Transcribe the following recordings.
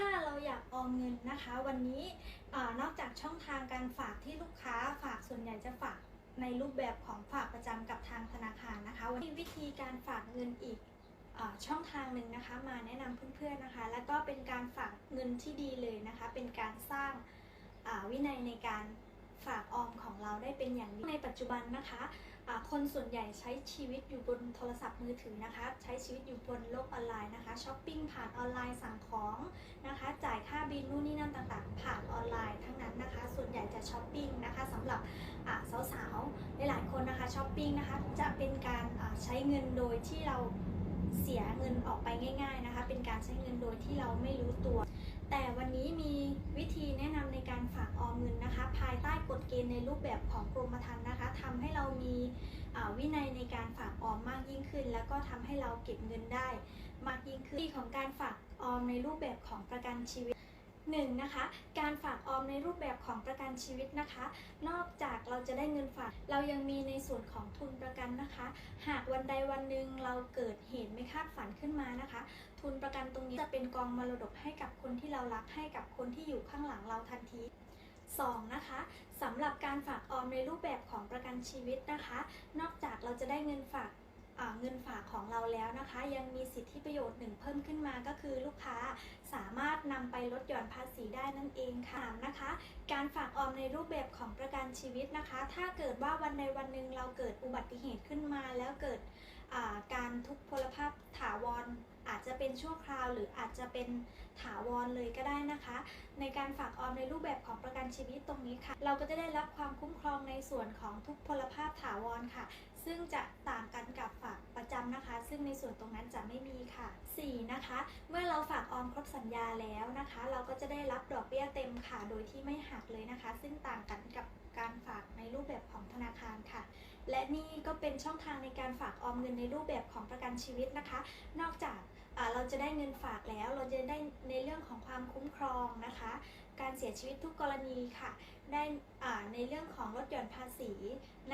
ถ้าเราอยากออมเงินนะคะ วันนี้อนอกจากช่องทางการฝากที่ลูกค้าฝากส่วนใหญ่จะฝากในรูปแบบของฝากประจำกับทางธนาคารนะคะ วันนี้วิธีการฝากเงินอีกอช่องทางหนึ่งนะคะ มาแนะนำเพื่อนๆนะคะ แล้วก็เป็นการฝากเงินที่ดีเลยนะคะ เป็นการสร้างวินัยในการฝากออมของเราได้เป็นอย่างดีในปัจจุบันนะคะ คนส่วนใหญ่ใช้ชีวิตอยู่บนโทรศัพท์มือถือนะคะ ใช้ชีวิตอยู่บนโลกออนไลน์นะคะช้อปปิ้งผ่านออนไลน์สั่งของนะคะ จ่ายค่าบิลนู่นนี่นั่นต่างๆ ผ่านออนไลน์ทั้งนั้นนะคะ ส่วนใหญ่จะช้อปปิ้งนะคะสำหรับสาวๆหลายๆคนนะคะช้อปปิ้งนะคะจะเป็นการใช้เงินโดยที่เราเสียเงินออกไปง่าย ๆนะคะ เป็นการใช้เงินโดยที่เราไม่รู้ตัว แต่วันนี้มีวิธี เกณฑ์ในรูปแบบของกรมธรรม์นะคะทำให้เรามีวินัยในการฝากออมมากยิ่งขึ้น แล้วก็ทำให้เราเก็บเงินได้ มากยิ่งขึ้นที่ของการฝากออมในรูปแบบของประกันชีวิตหนึ่งนะคะ การฝากออมในรูปแบบของประกันชีวิตนะคะ นอกจากเราจะได้เงินฝาก เรายังมีในส่วนของทุนประกันนะคะ หากวันใดวันหนึ่งเราเกิดเหตุไม่คาดฝันขึ้นมานะคะ ทุนประกันตรงนี้จะเป็นกองมรดกให้กับคนที่เรารักให้กับคนที่อยู่ข้างหลังเราทันที 2. นะคะสำหรับการฝากออมในรูปแบบของประกันชีวิตนะคะ นอกจากเราจะได้เงินฝากเงินฝากของเราแล้วนะคะ ยังมีสิทธิประโยชน์หนึ่งเพิ่มขึ้นมาก็คือลูกค้าสามารถนำไปลดหย่อนภาษีได้นั่นเองค่ะนะคะ การฝากออมในรูปแบบของประกันชีวิตนะคะ ถ้าเกิดว่าวันใดวันหนึ่งเราเกิดอุบัติเหตุขึ้นมาแล้วเกิด เป็นชั่วคราว หรืออาจจะเป็นถาวรเลยก็ได้นะคะ ในการฝากออมในรูปแบบของประกันชีวิตตรงนี้ค่ะ เราก็จะได้รับความคุ้มครองในส่วนของทุกพลภาพถาวรค่ะ ซึ่งจะต่างกันกับฝากประจำนะคะ ซึ่งในส่วนตรงนั้นจะไม่มีค่ะ 4. นะคะ เมื่อเราฝากออมครบสัญญาแล้วนะคะ เราก็จะได้รับดอกเบี้ยเต็มค่ะ โดยที่ไม่หักเลยนะคะ ซึ่งต่างกันกับการฝากในรูปแบบของธนาคารค่ะ และนี่ก็เป็นช่องทางในการฝากออมเงินในรูปแบบของประกันชีวิตนะคะ นอกจาก เราจะได้เงินฝากแล้ว เราจะได้ในเรื่องของความคุ้มครองนะคะ การเสียชีวิตทุกกรณีค่ะ ได้อ่าในเรื่องของลดหย่อนภาษี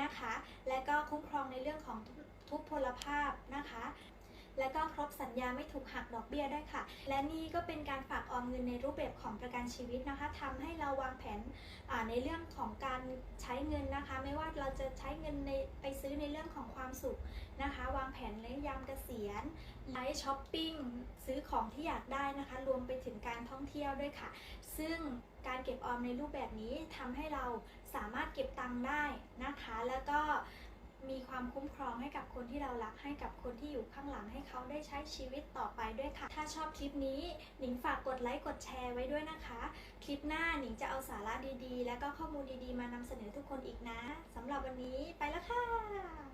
นะคะ และก็คุ้มครองในเรื่องของทุกพลภาพนะคะ และก็ครบสัญญาไม่ถูกหักดอกเบี้ยได้ค่ะ และนี่ก็เป็นการฝากออมเงินในรูปแบบของประกันชีวิตนะคะทำให้เราวางแผนในเรื่องของการใช้เงินนะคะ ไม่ว่าเราจะใช้เงินในไปซื้อในเรื่องของความสุข นะคะ วางแผนในยามเกษียณไลฟ์ช้อปปิ้งซื้อของที่อยากได้นะคะ รวมไปถึงการท่องเที่ยวด้วยค่ะ ซึ่งการเก็บออมในรูปแบบนี้ทำให้เราสามารถเก็บตังค์ได้นะคะ แล้วก็มีความคุ้มครองให้กับคนที่เรารักให้กับคนที่อยู่ข้างหลังให้เขาได้ใช้ชีวิตต่อไปด้วยค่ะ ถ้าชอบคลิปนี้หนิงฝากกดไลค์กดแชร์ไว้ด้วยนะคะ คลิปหน้าหนิงจะเอาสาระดีๆ และก็ข้อมูลดีๆ มานำเสนอทุกคนอีกนะสำหรับวันนี้ไปแล้วค่ะ